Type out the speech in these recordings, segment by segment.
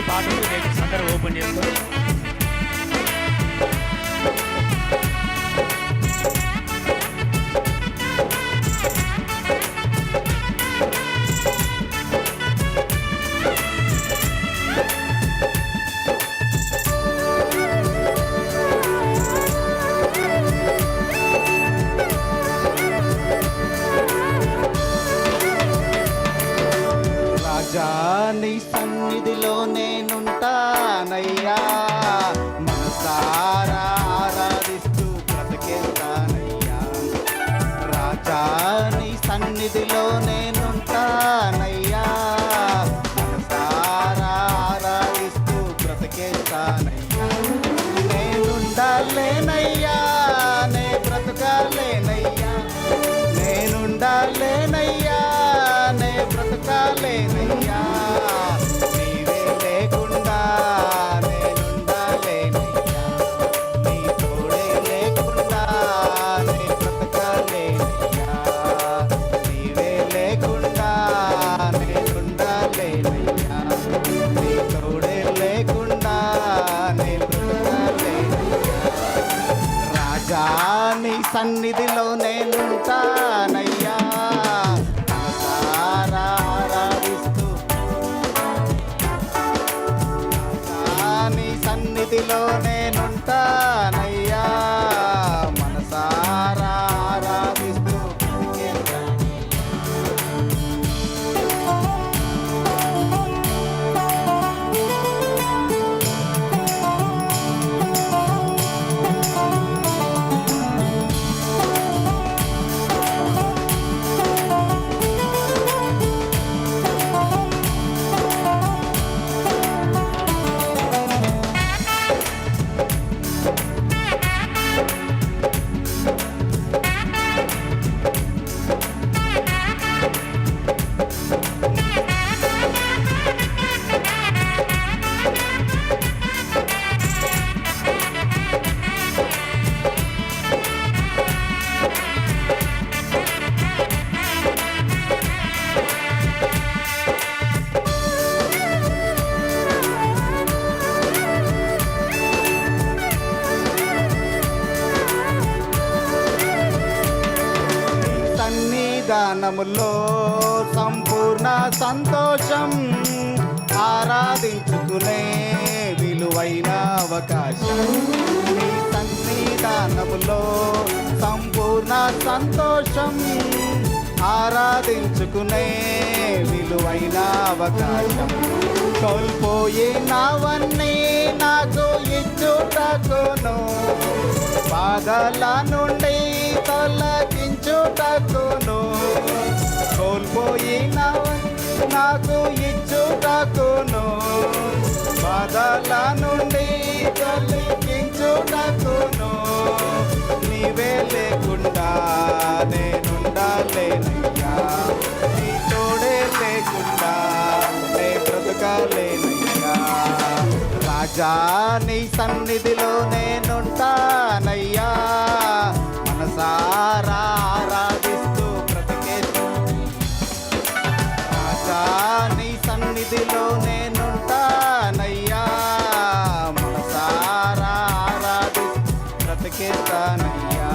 ఒకసారి పాటలు రేపు అందరూ ఓపెన్ చేసుకొని రాజా నీ సన్నిధిలో నేనుంటానయ్యా. మనసారా ఆరాధిస్తూ బ్రతికేస్తానయ్యా. రాజా నీ సన్నిధిలో నేనుంటానయ్యా సన్నిధిలో సన్నిధానములో సంపూర్ణ సంతోషం ఆరాధించుకునే విలువైన అవకాశం. నీ సన్నిధానములో సంపూర్ణ సంతోషం ఆరాధించుకునే విలువైన అవకాశం. కోల్పోయినవన్నీ నాకు ఇచ్చుటకును. బాధల నుండి తొలగించుటకును. కోల్పోయినవన్నీ నాకు ఇచ్చుటకును. బాధల నుండి తొలగించుటకును. నీవే లేకుండా నేనుండాలేనయ్యా. నీ తోడే లేకుండా నే బ్రతకాలేనయ్యా. రాజా నీ సన్నిధిలో నేనుంటానయ్యా. మనసారా సన్నిధిలో నేనుంటానయ్యా. మనసారా ఆరాధి బ్రతికేస్తానయ్యా.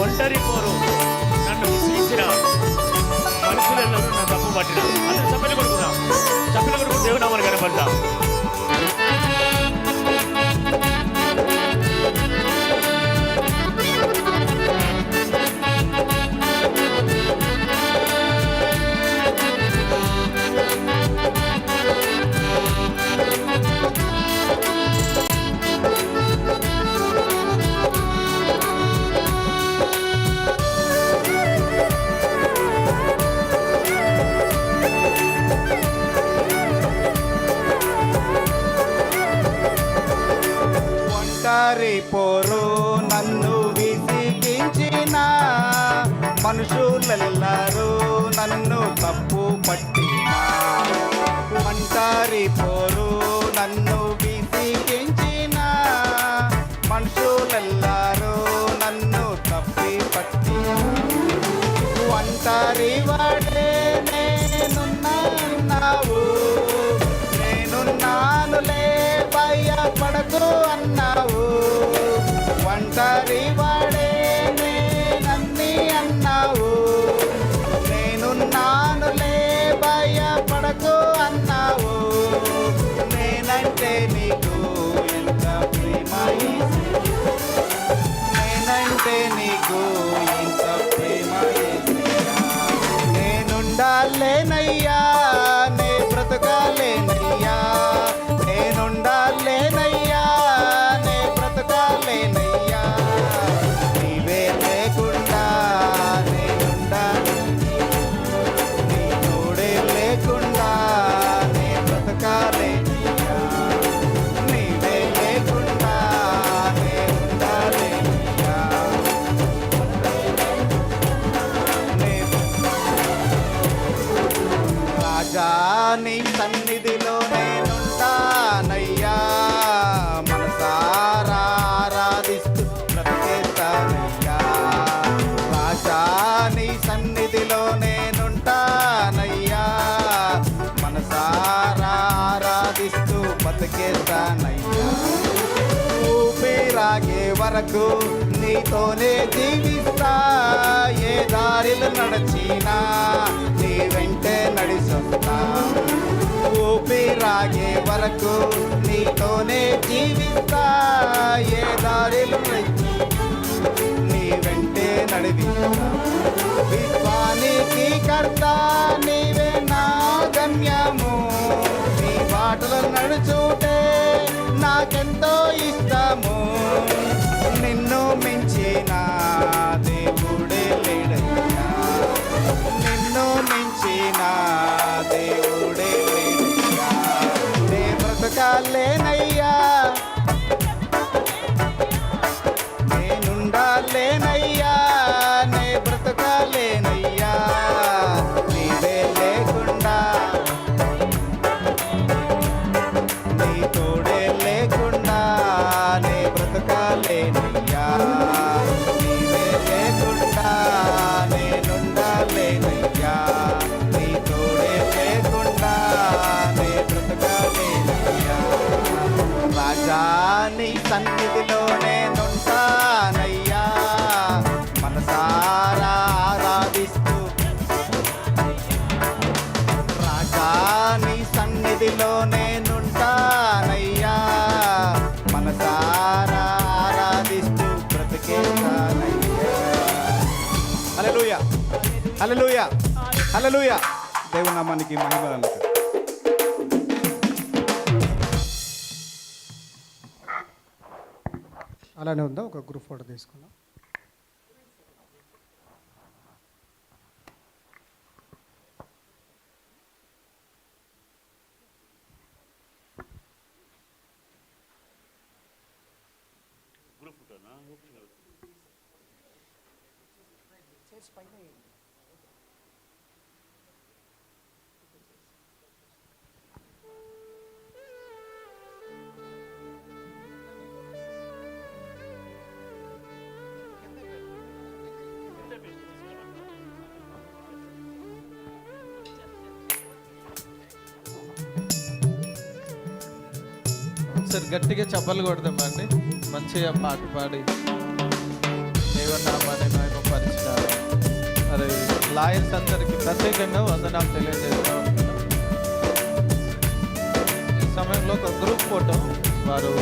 ఒంటరి కోరు నన్ను విసిగించిన మనుషులలో నన్ను తప్పు పట్టిన. అందరూ చప్పలు కొడుకుందాం చప్పలు కొడుకు దేవుడు నామని కనపడతాం. నన్ను విసిగించిన మనుషులెల్లరూ నన్ను తప్పు పట్టిన. మంటారి పోరు నన్ను విసిగించిన మనుషులెల్లరూ నన్ను తప్పి పట్టి ఒంటరి వాడే నేనున్నావు నీ సన్నిధిలో నేనుంటానయ్యా మనసారా ఆరాధిస్తూ బ్రతికేస్తానయ్యా. రాజా నీ సన్నిధిలో నేనుంటానయ్యా. మనసారా ఆరాధిస్తూ బతికేస్తానయ్యా. ఊపిరాగే వరకు నీతోనే జీవిస్తా. ఏ దారిలు నడచినా నీ వెంటే నడిసొస్తా. ఊపిరాగే వరకు నీతోనే జీవిస్తా. ఏ దారిలు నడిచి మించిన దేవుడే నే బ్రతకాలేనయ్యా. నేనుండాలేనయ్యా. నే బ్రతకాలేనయ్యా. నీవే లేకుండా. నీ తోడే హల్లెలూయా దేవుని నామానికి మహిమ కలుగును. అలానే ఉందా? ఒక గ్రూప్ ఫోటో తీసుకుందాం. ఒకసారి గట్టిగా చెప్పలు కొడదామండి మంచిగా పాట పాడి. దేవనామాన్ని మహిమపరిచినారు మరి లాయర్స్ అందరికి ప్రత్యేకంగా వందనాలు తెలియజేస్తా ఉంటున్నాం ఈ సమయంలో ఒక గ్రూప్ ఫోటో వారు